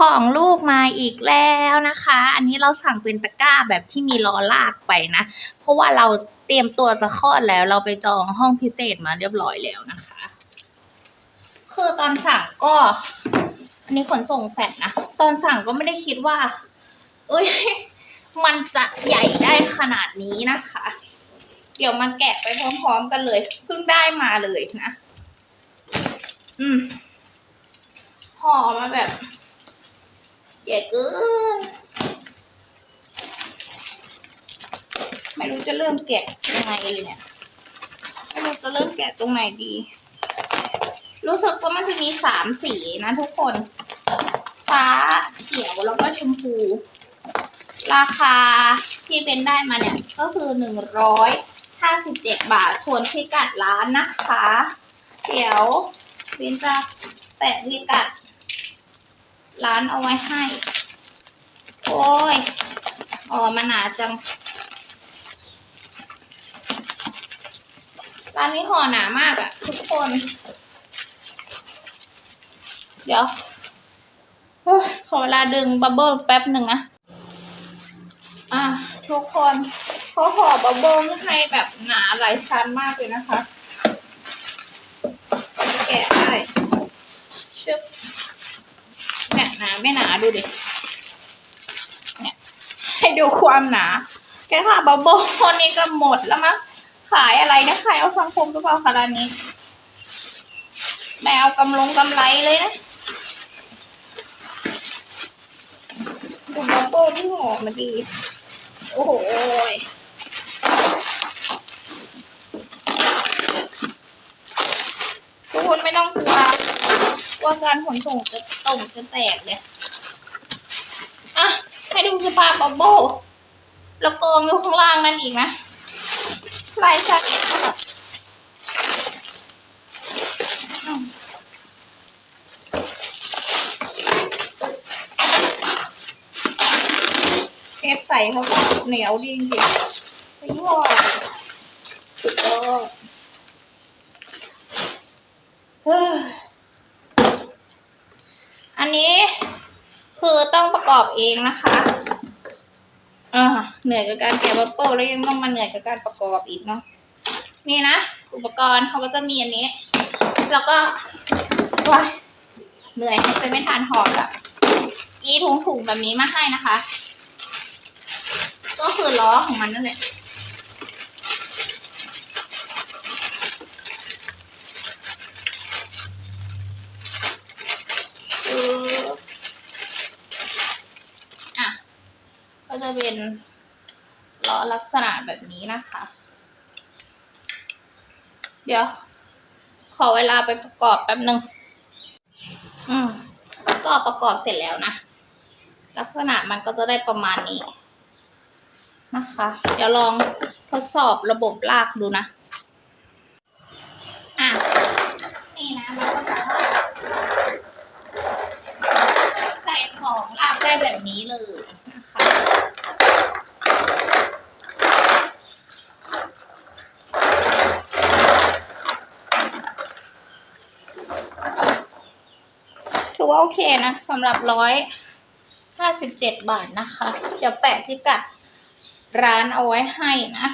ของลูกมาอีกแล้วนะคะ อันนี้เราสั่งเป็นตะกร้าแบบที่มีล้อลากไปนะ เพราะว่าเราเตรียมตัวจะคลอดแล้ว เราไปจองห้องพิเศษมาเรียบร้อยแล้วนะคะ คือตอนสั่งก็ อันนี้ขนส่งแฟดนะ ตอนสั่งก็ไม่ได้คิดว่า เอ้ย มันจะใหญ่ได้ขนาดนี้นะคะ เดี๋ยวมาแกะไปพร้อมๆกันเลย เพิ่งได้มาเลยนะ อืมห่อมาแบบ หญ่เกินไม่รู้จะเริ่มแกะยังไงเลยเนี่ยไม่รู้จะเริ่มแกะตรงไหนดี รู้สึกว่ามันจะมีสามสีนะทุกคน ฟ้าเขียวแล้วก็ชมพู ราคาที่เป็นได้มาเนี่ย ก็คือหนึ่งร้อยห้าสิบเจ็ดบาทส่วนพิกัดร้านนะคะ เดี๋ยววินจะแปะพิกัด ร้านเอาไว้ให้ โอ้ยอ๋อมันหนาจัง ร้านนี้ห่อหนามากอะทุกคน เดี๋ยวอ้ยขอเวลาดึงบับเบิ้ลแป๊บหนึ่งนะ อะ ทุกคนเขาห่อบับเบิ้ลให้แบบหนาหลายชั้นมากเลยนะคะแกะได้ชึบเนี่ย หนาไม่หนาดูดิ เนี่ย ให้ดูความหนาแค่ค่ะบับเบิ้ลนี่ก็หมดแล้วมั้ง ขายอะไรนะขายเอาสังคมหรือเปล่าคะร้านนี้แมวกำลงกำไรเลยนะดูบับเบิ้ลที่หอมาดี โอ้โหยทุกคนไม่ต้องกลัว ว่าการขนส่งจะตกจะแตกเลยอะให้ดูสภาพบับเบิ้ลแล้วกองอยู่ข้างล่างนั่นอีกนะลายชัดแบบอืมเทปใส่เขาก็เหนียวดีจริงๆไม่ยั่วสุดยอดเฮ้ย อันนี้คือต้องประกอบ เองนะคะอ่าเหนื่อยกับการแกะบับเบิ้ลแล้วยังต้องมาเหนื่อยกับการประกอบอีกเนาะนี่นะ อุปกรณ์เขาก็จะมีอันนี้ แล้วก็ว้าเหนื่อยจะไม่ทานหอดอะยีถุงถุงแบบนี้มาให้นะคะ ก็คือล้อของมันนั่นแหละ เอออะ ก็จะเป็นล้อลักษณะแบบนี้นะคะ เดี๋ยว ขอเวลาไปประกอบแป๊บหนึ่งอืมก็ประกอบเสร็จแล้วนะ ลักษณะมันก็จะได้ประมาณนี้นะคะ เดี๋ยวลองทดสอบระบบลากดูนะ อะ นี่นะมันก็จะใส่ของลากได้แบบนี้เลยนะคะ ถือ ว่าโอเคนะสำหรับร้อยห้าสิบเจ็ดบาทนะคะ เดี๋ยวแปะพิกัดร้านเอาไว้ให้นะ